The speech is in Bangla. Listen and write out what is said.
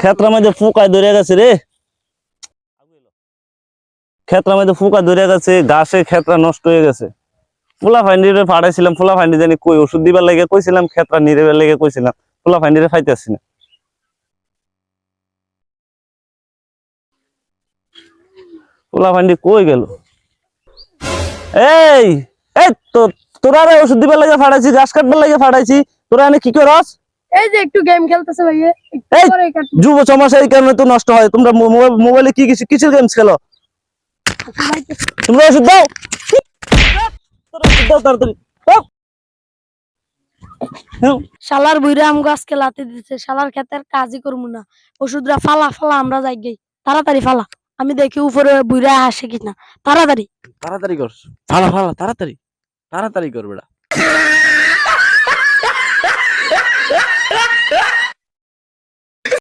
ক্ষেত্রের মধ্যে গেছে ফুকা ধরে গেছে, গাছে ক্ষেত্রা নষ্ট হয়ে গেছে। ফুলা ফাইন্ডিরে ফাড়াইছিলাম ফুলা ফাইন্ডি জানি কই, ওষুধ দিবার লাগে কইছিলাম ক্ষেত্রা নিরেবার লাগে কইছিলাম। ফুলা ফাইন্ডিরে ফাইতেছি না। ফুলা ফাইন্ডি কই গেল? এই তো, তোরা ওষুধ দিবার লাগে ফাড়াইছি ঘাস কাটবার লাগে ফাড়াইছি তোরা এনে কি করস? এই যে একটু গেম খেলতেছে ভাইয়া যুব সমাজ এই কারণে তো নষ্ট হয়। তোমরা মোবাইলে কি কিছু কিসের গেমস খেলো? তোমরা ওষুধ দাও। হ্যাঁ, শালার বুইরা আমগো আজকে লাতে দিতে শালার ক্ষেতের কাজই করব না। ওষুধরা ফালা ফালা আমরা যাই গই। তাড়াতাড়ি ফালা। আমি দেখি উপরে বুইরা আসে কিনা। তাড়াতাড়ি। তাড়াতাড়ি কর ফালা ফালা তাড়াতাড়ি। তাড়াতাড়ি কর বেটা